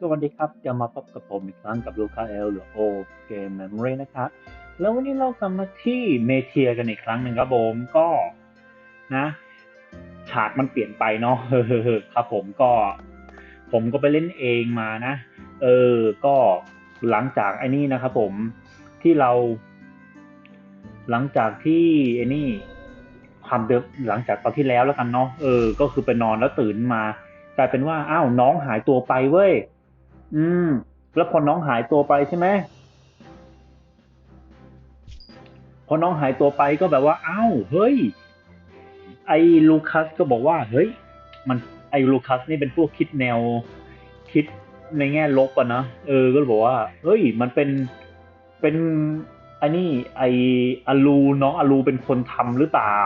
สวัสดีครับจะมาพบกับผมอีกครั้งกับลูคาเอลหรือโอเกมเมมโมรีนะครับแล้ววันนี้เรากลับมาที่เมเทียกันอีกครั้งหนึ่งครับผมก็นะ ฉากมันเปลี่ยนไปเนาะครับผมก็ ผมก็ไปเล่นเองมานะ เออ ก็หลังจากไอ้นี่นะครับผมที่เรา หลังจากที่ไอ้นี่ความเดิมหลังจากตอนที่แล้วแล้วกันเนาะเออ ก็คือไปนอนแล้วตื่นมากลายเป็นว่า อ้าว น้องหายตัวไปเว้ย อืม แล้วพอน้องหายตัวไปใช่ไหมพอน้องหายตัวไปก็แบบว่าอ้าวเฮ้ย ไอ้ลูคัสก็บอกว่า เฮ้ย มันไอ้ลูคัสนี่เป็นพวกคิดแนว คิดในแง่ลบอะนะเออก็บอกว่า เฮ้ย มันเป็นเป็นไอ้นี่ไออาลูน้องอาลูเป็นคนทำหรือเปล่า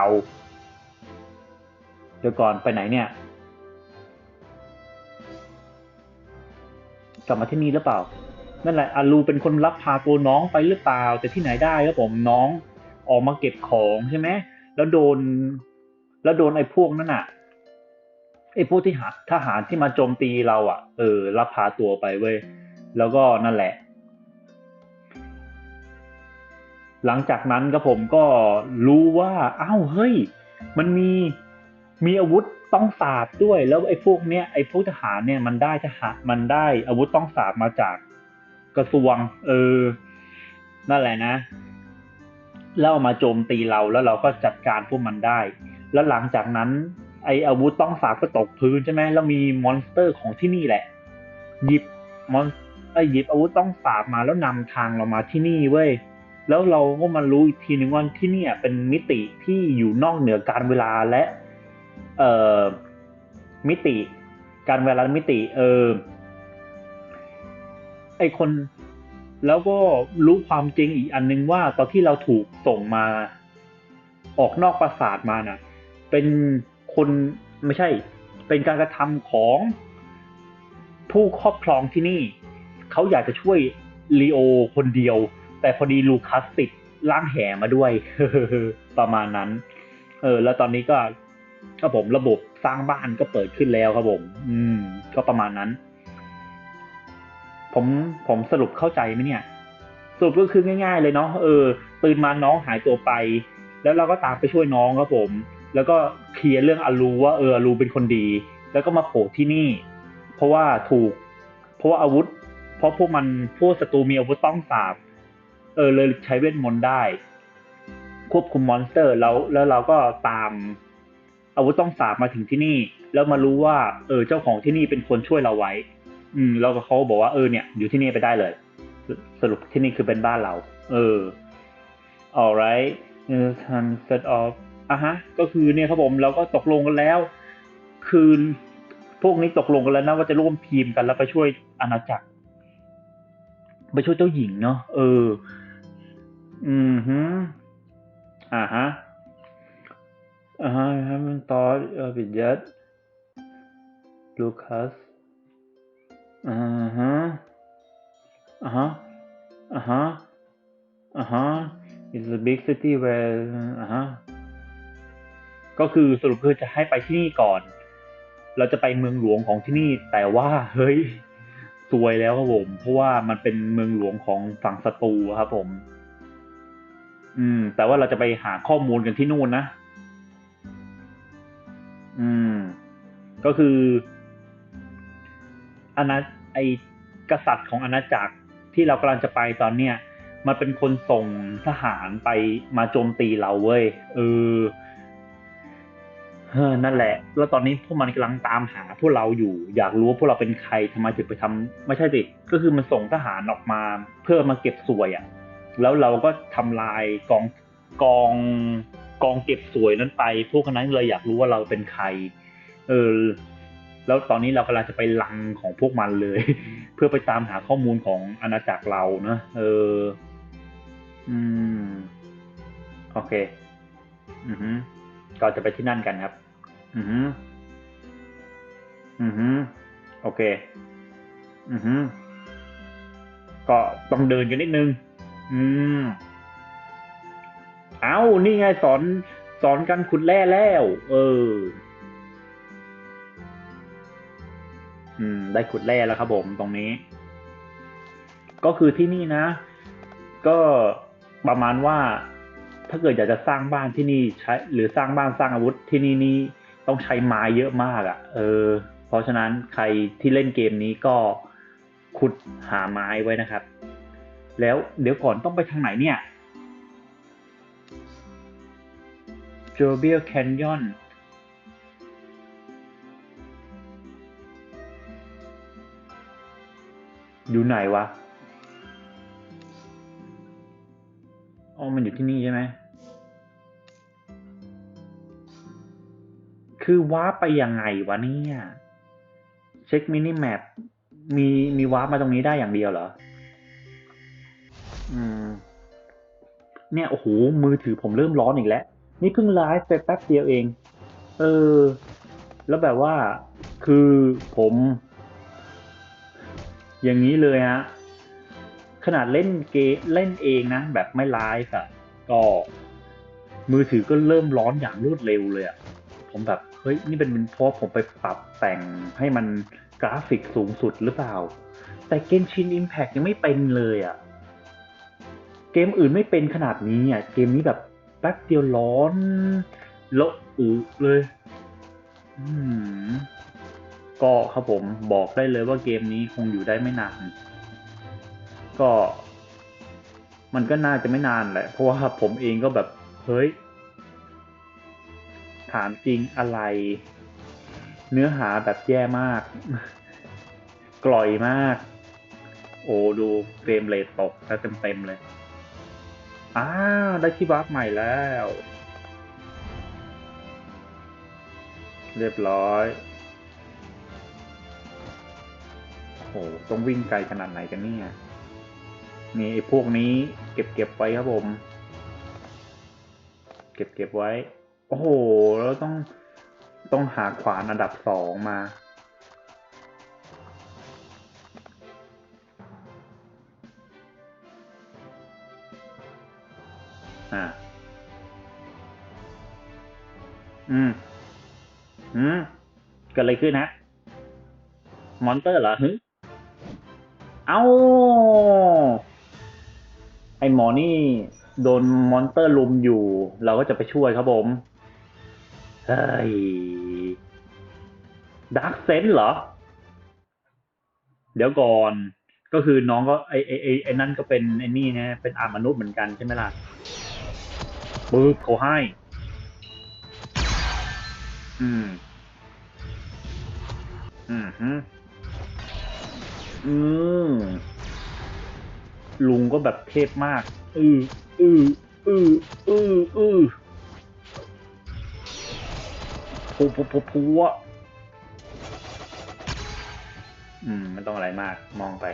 เดี๋ยวก่อนไปไหนเนี่ย กลับมาที่นี่หรือเปล่า นั่นแหละอาลูเป็นคนรับพาตัวน้องไปหรือเปล่า แต่ที่ไหนได้ครับผมน้องออกมาเก็บของใช่ไหมแล้วโดน แล้วโดนไอ้พวกนั้นอะไอ้พวกที่หาทหารที่มาโจมตีเราอะ เออรับพาตัวไปเว้ยแล้วก็นั่นแหละ หลังจากนั้นก็ผมก็รู้ว่าอ้าวเฮ้ย มันมีมีอาวุธ ต้องสาบด้วยแล้วไอ้พวกเนี้ยไอ้พวกทหารเนี่ยมันได้ทหารมันได้อาวุธต้องสาบมาจากกระทรวง เออ นั่นแหละนะแล้วเอามาโจมตีเราแล้วเราก็จัดการพวกมันได้ แล้วหลังจากนั้น ไอ้อาวุธต้องสาบก็ตกพื้นใช่ไหมแล้วมีมอนสเตอร์ของที่นี่แหละ หยิบมอนไอ้หยิบอาวุธต้องสาบมาแล้วนำทางเรามาที่นี่เว้ยแล้วเราก็มารู้อีกทีหนึ่งว่าที่นี่เป็นมิติที่อยู่นอกเหนือการเวลาและ เอ่อมิติ การเวลามิติ เออไอคนแล้วก็รู้ความจริงอีกอันนึงว่าตอนที่เราถูกส่งมา ออกนอกปราสาทมาน่ะ เป็นคนไม่ใช่ เป็นการกระทำของผู้ครอบครองที่นี่ เขาอยากจะช่วยลีโอคนเดียว แต่พอดีลูคัสติดล่างแห่มาด้วยประมาณนั้น เออ แล้วตอนนี้ก็ ครับผมระบบสร้างบ้านก็เปิดขึ้นแล้วครับผม อืม ก็ประมาณนั้น ผมผมสรุปเข้าใจไหมเนี่ย สรุปก็คือง่าย ๆ เลยเนาะเออตื่นมาน้องหายตัวไป แล้วเราก็ตามไปช่วยน้องครับผม แล้วก็เคลียร์เรื่องอารูว่าเอออารูเป็นคนดี แล้วก็มาโผล่ที่นี่ เพราะว่าถูก เพราะว่าอาวุธ เพราะพวกมันพวกศัตรูมีอาวุธต้องสาบเออเลยใช้เวทมนต์ได้ ควบคุมมอนสเตอร์แล้วแล้วเราก็ตาม อาวุธต้องสาบมาถึงที่นี่ แล้วมารู้ว่า เออเจ้าของที่นี่เป็นคนช่วยเราไว้ อืมแล้วก็เขาบอกว่าเออเนี่ย อยู่ที่นี่ไปได้เลย สรุปที่นี่คือเป็นบ้านเรา เออ alright sunset off อะฮะ ก็คือเนี่ยครับผมเราก็ตกลงกันแล้ว คืน พวกนี้ตกลงกันแล้วนะว่าจะร่วมทีมกันแล้วไปช่วยอาณาจักรไปช่วยเจ้าหญิงเนาะเออ อืมฮึอ่าฮะ I haven't thought of it yet. Lucas. Uh huh. Uh huh. Uh huh. Uh huh. It's a big city where. Uh huh. ก็คือสรุปคือจะให้ไปที่นี่ก่อน เราจะไปเมืองหลวงของที่นี่ แต่ว่าเฮ้ยซวยแล้วครับผม เพราะว่ามันเป็นเมืองหลวงของฝั่งศัตรูครับผม อืม แต่ว่าเราจะไปหาข้อมูลกันที่นู่นนะ อืม ก็คืออาณาไอกษัตริย์ของอาณาจักรที่เรากำลังจะไปตอนเนี้ยมันเป็นคนส่งทหารไปมาโจมตีเราเว้ยเออนั่นแหละ แล้วตอนนี้พวกมันกำลังตามหาพวกเราอยู่ อยากรู้ว่าพวกเราเป็นใครทำไมถึงไปทำไม่ใช่สิก็คือมันส่งทหารออกมา เพื่อมาเก็บสวยอะ่ะ แล้วเราก็ทำลายกองกอง กองเก็บสวยนั้นไป พวกนั้นเลยอยากรู้ว่าเราเป็นใคร เออ แล้วตอนนี้เรากำลังจะไปลังของพวกมันเลย เพื่อไปตามหาข้อมูลของอาณาจักรเรานะเออ อืม โอเค อือฮึก็จะไปที่นั่นกันครับ อือฮึอือฮึโอเค อือฮึก็ต้องเดินกันนิดนึง อืม เอานี่ไงสอนสอนกันขุดแร่แล้ว เออ อืม ได้ขุดแร่แล้วครับผมตรงนี้ ก็คือที่นี่นะ ก็ประมาณว่า ถ้าเกิดอยากจะสร้างบ้านที่นี่ใช้ หรือสร้างบ้านสร้างอาวุธที่นี่นี่ต้องใช้ไม้เยอะมากอะ่ะ เออ เพราะฉะนั้นใครที่เล่นเกมนี้ก็ขุดหาไม้ไว้นะครับ แล้วเดี๋ยวก่อนต้องไปทางไหนเนี่ย j o b i l Canyon อยู่ไหนวะ อ๋อ มันอยู่ที่นี่ใช่ไหม คือว้าร์ปไปยังไงวะเนี่ย เช็คมินิแมป มีมีว้าร์ปมาตรงนี้ได้อย่างเดียวเหรอ อืม เนี่ย โอ้โห มือถือผมเริ่มร้อนอีกแล้ว นี่เพิ่งไลฟ์ไปแป๊บเดียวเอง เออ แล้วแบบว่าคือผม อย่างนี้เลยฮะ ขนาดเล่นเกมเล่นเองนะ แบบไม่ไลฟ์อะก็ มือถือก็เริ่มร้อนอย่างรวดเร็วเลยอะผมแบบ เฮ้ย นี่เป็นเพราะผมไปปรับแต่งให้มันกราฟิกสูงสุดหรือเปล่า แต่เกมชินอิมแพ t ยังไม่เป็นเลยอะเกมอื่นไม่เป็นขนาดนี้อะ เกมนี้แบบ แป๊บเดียวร้อนแล้วอุเลย อืมก็ครับผมบอกได้เลยว่าเกมนี้คงอยู่ได้ไม่นาน ก็ มันก็น่าจะไม่นานแหละ เพราะว่าผมเองก็แบบ เฮ้ย ถามจริงอะไร เนื้อหาแบบแย่มาก กล่อยมาก โอ้ดูเฟรมเรทตกแล้วเต็มๆเลย อ้าวได้ที่วาร์ปใหม่แล้ว เรียบร้อยโห ต้องวิ่งไกลขนาดไหนกันเนี่ย นี่ไอ้พวกนี้เก็บเก็บไว้ครับผม เก็บเก็บไว้ โอ้โห แล้วต้องต้องหาขวานอันดับสองมา อ่า อืม อืม เกิดอะไรขึ้นฮะ มอนเตอร์เหรอฮึเอาไอหมอนี่โดนมอนเตอร์ลุมอยู่ เราก็จะไปช่วยครับผม เฮ้ยดักเซนเหรอ เดี๋ยวก่อน ก็คือน้องก็ไอไอไอไอนั่นก็เป็นไอนี่นะเป็นอามนุษย์เหมือนกันใช่ไหมล่ะ ปึ๊บเขาให้ อืม อืมฮึอืมลุงก็แบบเทพมาก อืออืออืออืออือพูพูพูพูอะอืม ไมันต้องอะไรมาก มองไป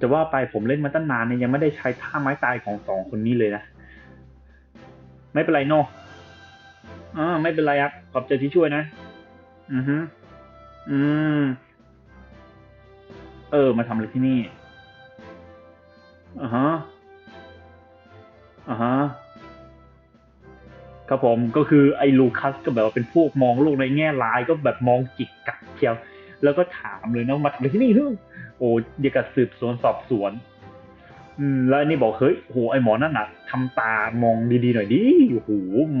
จะว่าไปผมเล่นมาตั้งนานเนี่ยยังไม่ได้ใช้ท่าไม้ตายของสองคนนี้เลยนะ ไม่เป็นไรโนอ่าไม่เป็นไรครับ ขอบใจที่ช่วยนะ อือฮึอืม เออ มาทำอะไรที่นี่อ่าฮะอ่าฮะครับผมก็คือไอ้ลูคัสก็แบบว่าเป็นพวกมองโลกในแง่ร้ายก็แบบมองจิกกัดเชียว แล้วก็ถามเลยนะมาทำอะไรที่นี่ฮึโอ้ เดียวกับสืบสวนสอบสวน อืม แล้วนนี้บอกเฮ้ยโหไอหมอนั่นน่ะทำตามองดีๆหน่อยดิโอ้โห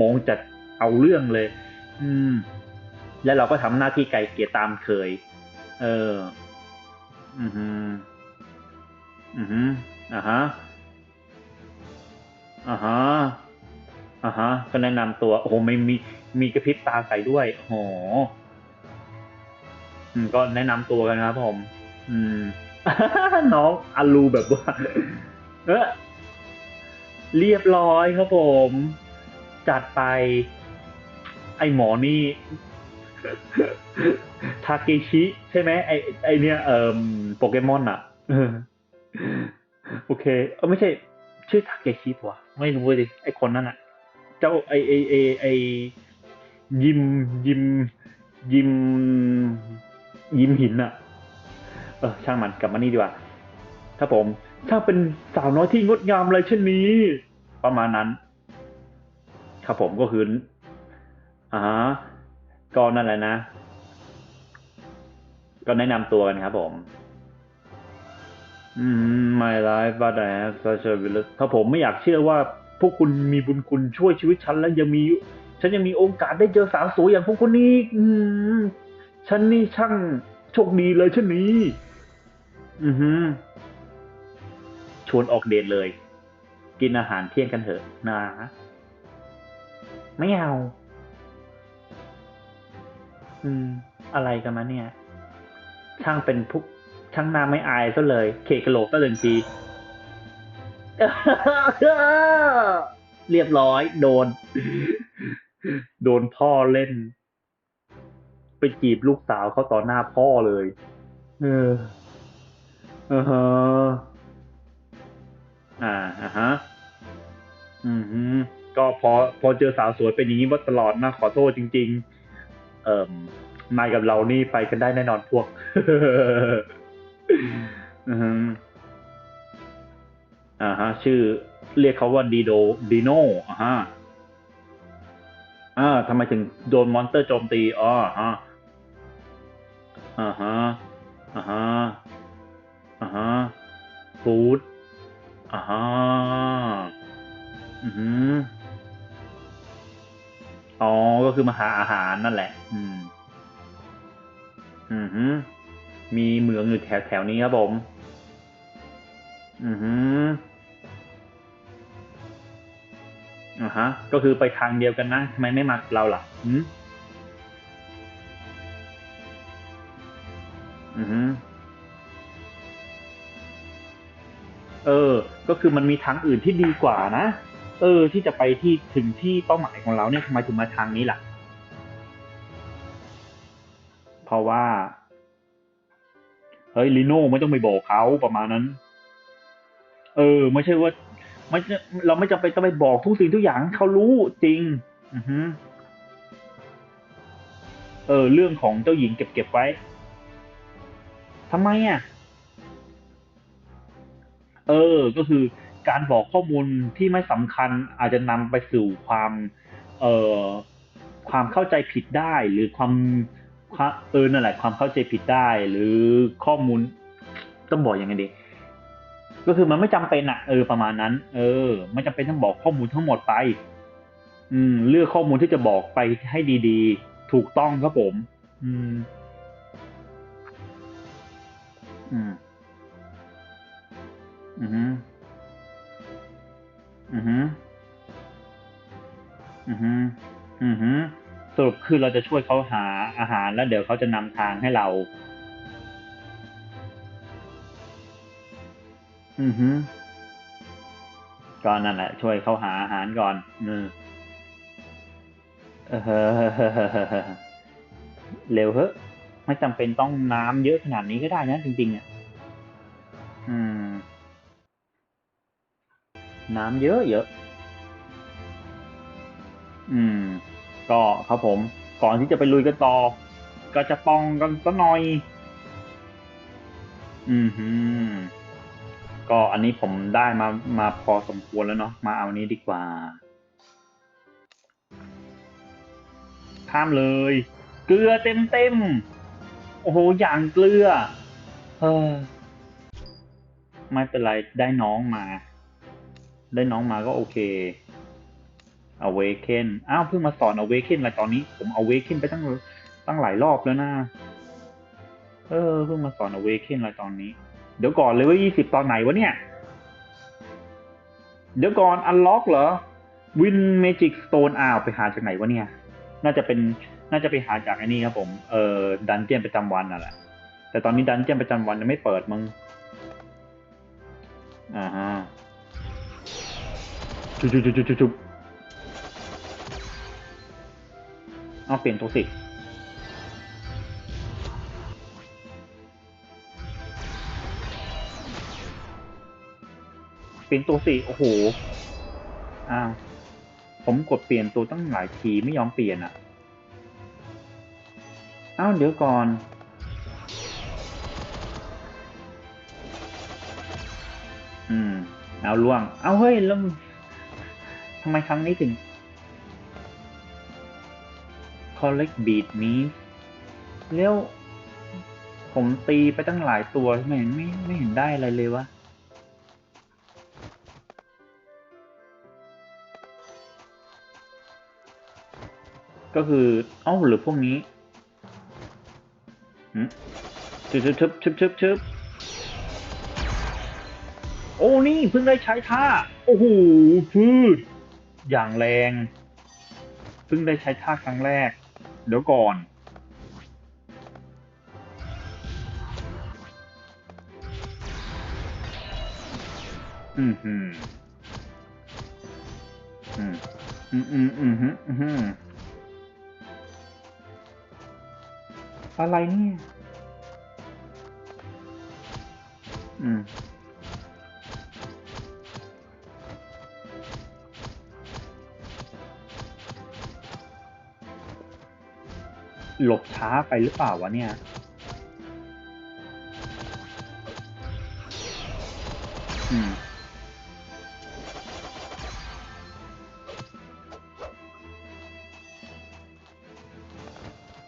มองจัดเอาเรื่องเลย อืม แล้วเราก็ทำหน้าที่ไกลเกลี่ยตามเคย เออ อือฮึอือฮึอ่าฮะอ่าฮะอ่าฮะ ก็แนะนำตัว โอ้โหไม่มี มีกระพริบตาใส่ด้วย โอ้โหอืมก็แนะนำตัวกันครับผม อืม น้องอารูแบบว่า เออเรียบร้อยครับผม จัดไป ไอหมอนี่ ทาเกชิ ใช่ไหมไอไอเนี่ย เอ่อโปเกมอนอะโอเค เออไม่ใช่ ชื่อทาเกชิปะวะไม่รู้เลยไอคนนั้นอะเจ้าไอไอไอไอยิมยิมยิมยิมหินอะ เออช่างมันกลับมานี่ดีกว่าครับผมช่างเป็นสาวน้อยที่งดงามอะไรเช่นนี้ ประมาณนั้น ครับผมก็คืออ่าก็นั่นแหละนะ ก็แนะนำตัวกันครับผม อืม my life but I have such a village ถ้าผมไม่อยากเชื่อว่า พวกคุณมีบุญคุณช่วยชีวิตฉัน แล้วยังมี ฉันยังมีโอกาสได้เจอสาวสวยอย่างพวกคุณนี่อืม ฉันนี่ช่างโชคดีเลยเชะนี้ อือฮึชวนออกเดทเลย กินอาหารเที่ยงกันเถอะนะไม่เอาอืม อะไรกันมาเนี่ย ช่างเป็นพุกช่างหน้าไม่อายซะเลย เคกะโหลกซะเลยทีเรียบร้อย โดน โดนพ่อเล่น ไปจีบลูกสาวเขาต่อหน้าพ่อเลย เออเออฮะอ่าอ่าฮะ อืมฮึก็พอพอเจอสาวสวยเป็นอย่างนี้ว่าตลอดนะขอโทษจริง ๆ เอ่มนายกับเรานี่ไปกันได้แน่นอนพวก อือฮึอ่าฮะ ชื่อ เรียกเขาว่าดีโดดีโนอ่าฮะอ่าทำไมถึงโดนมอนสเตอร์โจมตีอ๋อฮะอ่าฮะอ่าฮะ อ่าฮะฟู้ดอ่าฮะอือฮึอ๋อ ก็คือมาหาอาหารนั่นแหละ อืม อือฮึมีเหมืองอยู่แถวแถวนี้ครับผม อือฮึอ่าฮะ ก็คือไปทางเดียวกันนะทำไมไม่มาเราล่ะ อืม เออ ก็คือมันมีทางอื่นที่ดีกว่านะ เออ ที่จะไปที่ถึงที่เป้าหมายของเราเนี่ยทำไมถึงมาทางนี้ล่ะ เพราะว่า เฮ้ยลีโน่ไม่ต้องไปบอกเขาประมาณนั้น เออ ไม่ใช่ว่าไม่เราไม่จำเป็นต้องไปบอกทุกสิ่งทุกอย่างเขารู้จริง อือฮึเออ เรื่องของเจ้าหญิงเก็บเก็บไว้ทำไมอะ เออ ก็คือการบอกข้อมูลที่ไม่สำคัญอาจจะนำไปสู่ความเอ่อความเข้าใจผิดได้หรือความเออนั่นแหละความเข้าใจผิดได้ หรือข้อมูลต้องบอกอยังไงดีก็คือมันไม่จำเป็นอะเออประมาณนั้น เออ ไม่จำเป็นต้องบอกข้อมูลทั้งหมดไป อืม เลือกข้อมูลที่จะบอกไปให้ดีๆ ถูกต้องครับผม อืม อืม อือฮึอือฮึอือฮึอือฮึสรุปคือเราจะช่วยเขาหาอาหารแล้วเดี๋ยวเขาจะนำทางให้เรา อือฮึก็นั่นแหละ ช่วยเขาหาอาหารก่อนอืมเออเร็วเฮ้อะไม่จำเป็นต้องน้ำเยอะขนาดนี้ก็ได้นะจริงๆอะอืม น้ำเยอะเยอะ อืม ก็ครับผม ก่อนที่จะไปลุยกันต่อ ก็จะปองกันสักหน่อย อืมฮึก็อันนี้ผมได้มามาพอสมควรแล้วเนาะมาเอานี้ดีกว่า ข้ามเลย เกลือเต็มเต็มโอ้โห อย่างเกลือ เออ ไม่เป็นไร ได้น้องมา ได้น้องมาก็โอเค awaken อ้าวเพิ่งมาสอน awaken อะไรตอนนี้ ผม awaken ไปตั้งตั้งหลายรอบแล้วนะ เออเพิ่งมาสอน awaken อะไรตอนนี้ เดี๋ยวก่อนเลยว่ายี่สิบตอนไหนวะเนี่ย เดี๋ยวก่อน unlock เหรอ win magic stone อ้าวไปหาจากไหนวะเนี่ย น่าจะเป็นน่าจะไปหาจากไอ้นี่ครับผม เออดันเจียนประจำวันน่ะแหละ แต่ตอนนี้ดันเจียนประจำวันยังไม่เปิดมึง อ่าฮะ จุบจุบจุบจุบจุบเอาเปลี่ยนตัวสิเปลี่ยนตัวสิโอ้โหอ้าวผมกดเปลี่ยนตัวตั้งหลายทีไม่ยอมเปลี่ยนอะอ้าวเดี๋ยวก่อนอืมเอาล่วง เอาเฮ้ยแล้วำไมครั้งนี้ถึง collect beat นี้แล้วผมตีไปตั้งหลายตัวทำไมไม่ไม่เห็นได้อะไรเลยวะก็คือเอ้าหรือพวกนี้หืมชึบชึบชึบชึบชึบชึบโอ้นี่เพิ่งได้ใช้ท่า โอ้โหพืด อย่างแรงซึ่งได้ใช้ท่าครั้งแรก เดี๋ยวก่อน อืมอืมอืมอืมอืมอืมอืมอะไรเนี่ย อืม หลบช้าไปหรือเปล่าวะเนี่ย อืม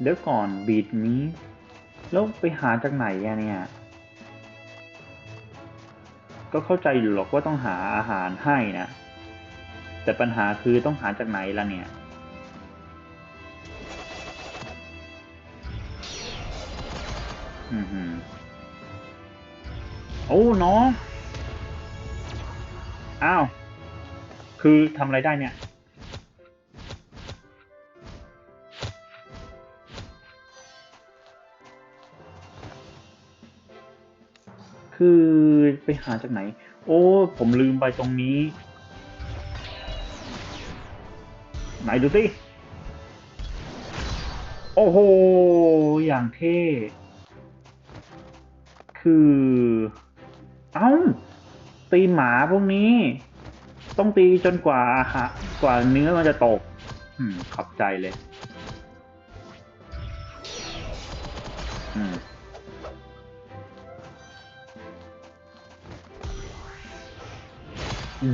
เดี๋ยวก่อนบีดนี้ แล้วไปหาจากไหนอะเนี่ย ก็เข้าใจอยู่หรอกว่าต้องหาอาหารให้นะ แต่ปัญหาคือต้องหาจากไหนล่ะเนี่ย โอ้เน้องอ้าว คือทำอะไรได้เนี่ย คือไปหาจากไหน โอ้ ผมลืมไปตรงนี้ ไหนดูสิ โอ้โห อย่างเท่ คือ เอ้า ตีหมาพวกนี้ ต้องตีจนกว่าอาหารกว่าเนื้อมันจะตก อืม ขอบใจเลย อืม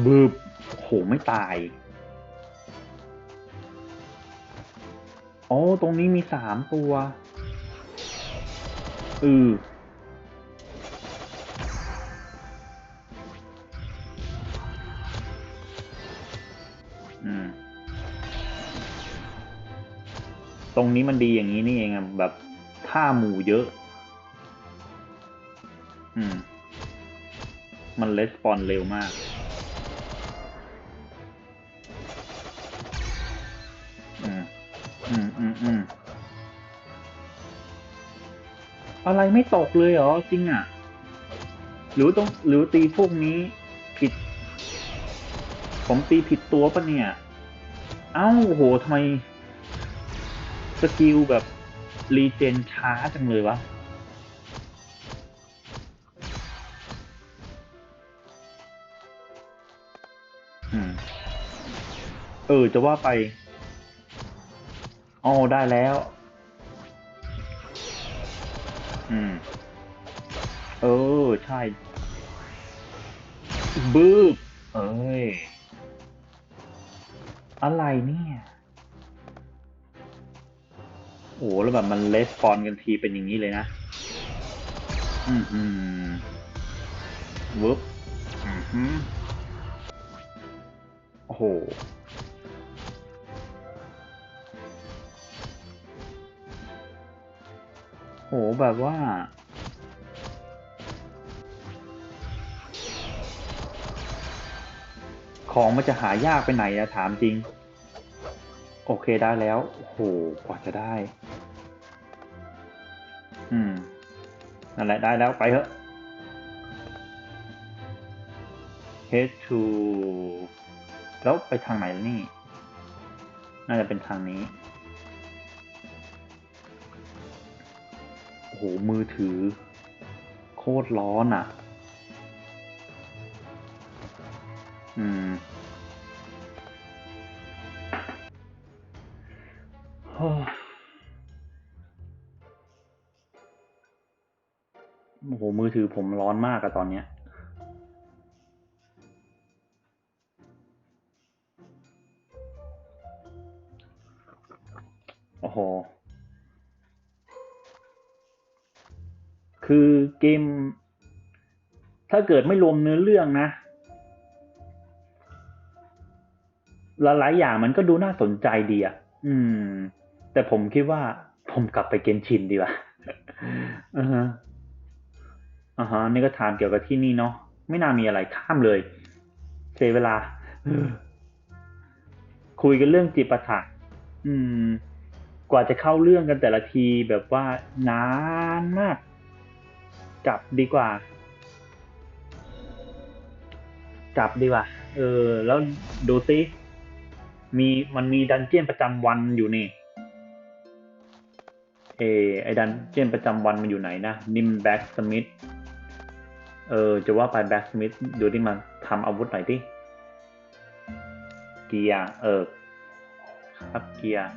บึบโหไม่ตาย โอ้ ตรงนี้มีสามตัว อืออ รงนี้มันดีอย่างนี้นี่เองอะแบบท่าหมู่เยอะ อืม มันレスปอนเร็วมาก อืม อืมอืมอืมอะไรไม่ตกเลยเหรอ จริงอะ หรือต้องหรือตีพวกนี้ผิด ผมตีผิดตัวปะเนี่ย เอ้าโหทำไม กิลแบบ รีเจนช้าจังเลยวะเออ จะว่าไปอ๋อได้แล้ว อืม เออ ใช่ บึ้บเอ้ย อะไรเนี่ย โอ้แล้วแบบมันเลสปอนกันทีเป็นอย่างนี้เลยนะ อืมอืมวึบอืมโอ้โหโหแบบว่า ของมันจะหายากไปไหนอะถามจริง โอเคได้แล้วโอ้โหกว่าจะได้ อืมนั่นแหละได้แล้วไปเถอะ head to แล้วไปทางไหนล่ะนี่ น่าจะเป็นทางนี้ โอ้โห มือถือ โคตรร้อนอะ อืม โอ้โห มือถือผมร้อนมากอะตอนเนี้ย โอ้โห คือเกม ถ้าเกิดไม่รวมเนื้อเรื่องนะหลายๆอย่างมันก็ดูน่าสนใจดีอะอืม แต่ผมคิดว่าผมกลับไปเกนชินดีกว่าอ่าฮะอ่าฮะนี่ก็ถามเกี่ยวกับที่นี่เนาะไม่น่ามีอะไรข้ามเลยเสียเวลาคุยกันเรื่องจิปาถะอืม กว่าจะเข้าเรื่องกันแต่ละทีแบบว่านานมาก กลับดีกว่า กลับดีกว่า เออ แล้วดูซิมีมันมีดันเจียนประจำวันอยู่นี่ เอไอดันเจียนประจำวันมันอยู่ไหนนะ นิมแบ็กสมิธเออจะว่าไปแบ็กสมิธดูที่มันทำอาวุธหน่อยดิเกียร์เออครับเกียร์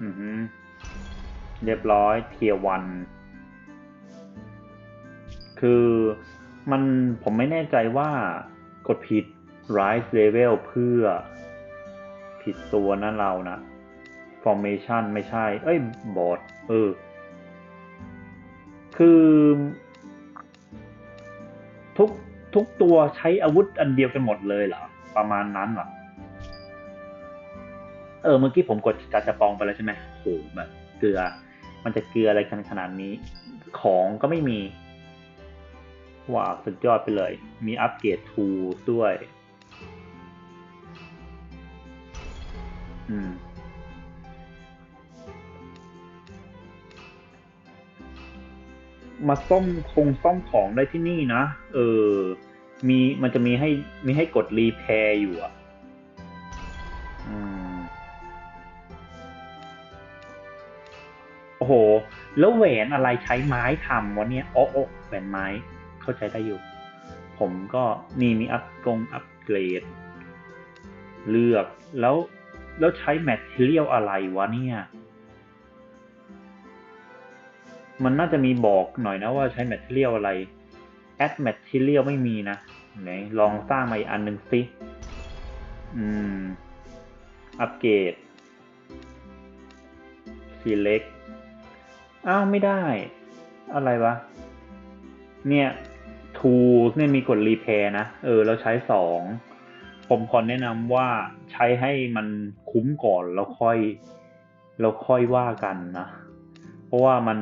อือฮึเรียบร้อยเทียวัน คือมันผมไม่แน่ใจว่ากดผิด rise level เพื่อ ผิดตัวนะเรานะ formation ไม่ใช่ เอ้ยบอร์ดเออ คือทุกทุกตัวใช้อาวุธอันเดียวกันหมดเลยเหรอ ประมาณนั้นเหรอ เออ เมื่อกี้ผมกดจัดจะปองไปแล้วใช่ไหมโหแบบเกลือ มันจะเกลืออะไรกันขนาดนี้ ของก็ไม่มีว้าวสุดยอดไปเลย มีอัปเกรดทูด้วย อืม มาซ่อมคงซ่อมของได้ที่นี่นะ เออ มีมันจะมีให้มีให้กดรีแพร์อยู่อะ อืม โอ้โห แล้วแหวนอะไรใช้ไม้ทำวะเนี่ยโอ้โอ้แหวนไม้เข้าใจได้อยู่ ผมก็นี่มีอัพกงอัปเกรด เลือกแล้ว แล้วใช้แมทเทียลอะไรวะเนี่ย มันน่าจะมีบอกหน่อยนะว่าใช้แมทเทียลอะไรแอดแมทเทียลไม่มีนะไหนลองสร้างมาอีกอันหนึ่งสิ อืม อัปเกรด select อ้าวไม่ได้ อะไรวะ เนี่ย tools เนี่ยมีกด repair นะ เออ เราใช้สอง ผมขอแนะนำว่าใช้ให้มันคุ้มก่อนแล้วค่อยแล้วค่อยว่ากันนะ เพราะว่ามัน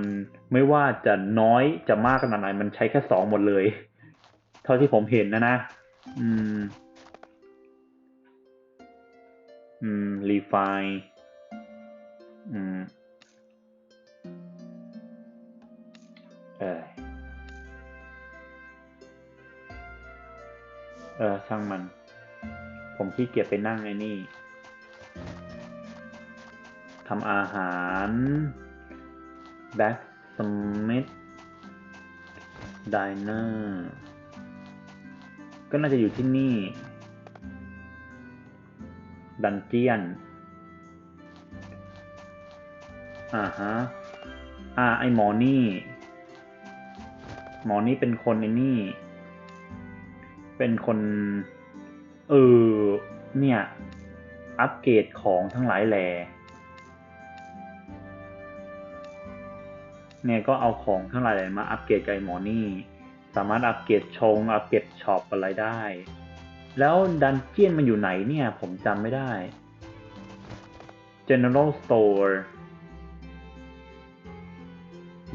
ไม่ว่าจะน้อยจะมากขนาดไหนมันใช้แค่สองหมดเลย เท่าที่ผมเห็นนะนะ อืม อืม refine อืม เออเออช่างมัน ผมขี้เกียจไปนั่งไอ้นี่ทำอาหาร back smith diner ก็น่าจะอยู่ที่นี่ ดันเจียน อ่าฮะ อ่า ไอหมอนี่ หมอนี่เป็นคนไอ้นี่ เป็นคน เออเนี่ย อัปเกรดของทั้งหลายแหล่เนี่ยก็เอาของทั้งหลายแหล่มาอัปเกรดไอ้หมอนี่ สามารถอัปเกรดชง อัปเกรดช็อปอะไรได้ แล้วดันเจียนมันอยู่ไหนเนี่ย ผมจำไม่ได้ General Store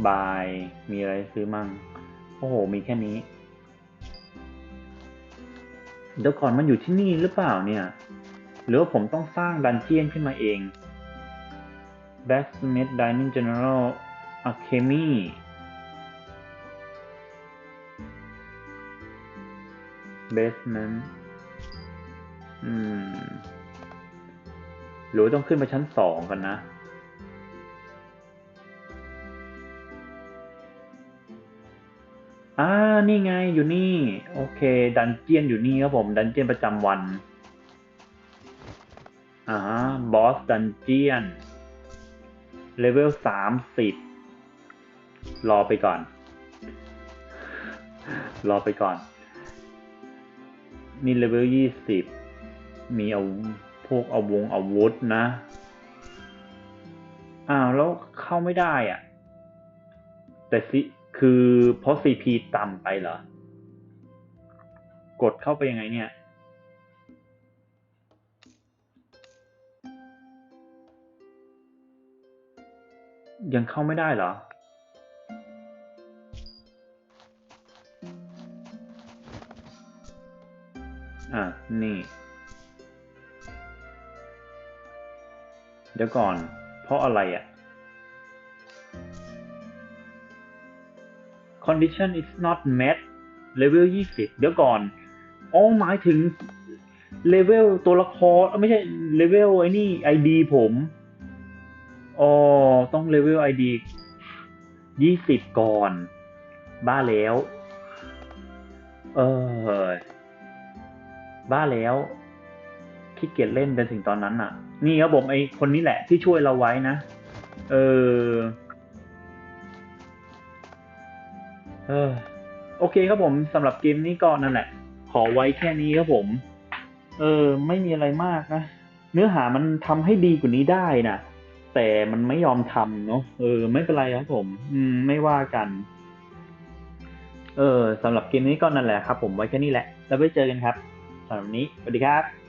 by มีอะไรซื้อมั่ง โอ้โห มีแค่นี้ เดี๋ยวก่อนมันอยู่ที่นี่หรือเปล่าเนี่ย หรือว่าผมต้องสร้างดันเจียนขึ้นมาเอง Blacksmith Dining General Alchemy Basement อืม หรือต้องขึ้นไปชั้นสองกันนะ อ่านี่ไงอยู่นี่ โอเค ดันเจียนอยู่นี่ครับผม ดันเจียนประจำวันอ่าบอสดันเจียนเลเวลสามสิบรอไปก่อน รอไปก่อนนี่เลเวลยี่สิบมีเอาพวกเอาวงอาวุธนะ อ้าว แล้วเข้าไม่ได้อะ แต่สิ คือเพราะ CP ต่ำไปเหรอ กดเข้าไปยังไงเนี่ย ยังเข้าไม่ได้เหรอ อะ นี่ เดี๋ยวก่อน เพราะอะไรอะ condition is not met level 20 เดี๋ยวก่อนอ๋อหมายถึง level ตัวละครไม่ใช่ level ไอ้นี่ ID ผมอ๋อต้อง level ID 20ก่อน บ้าแล้ว เออ บ้าแล้วขี้เกียจเล่นจนถึงตอนนั้นอะ นี่ครับผมไอคนนี้แหละที่ช่วยเราไว้นะ เออ ออโอเคครับผมสำหรับเกมนี้ก็นั่นแหละ ขอไว้แค่นี้ครับผม เออ ไม่มีอะไรมากนะเนื้อหามันทำให้ดีกว่านี้ได้นะแต่มันไม่ยอมทำเนาะเออ ไม่เป็นไรครับผม อืม ไม่ว่ากัน เออสำหรับเกมนี้ก็นั่นแหละครับ ผมไว้แค่นี้แหละ แล้วไว้เจอกันครับสำหรับนี้สวัสดีครับ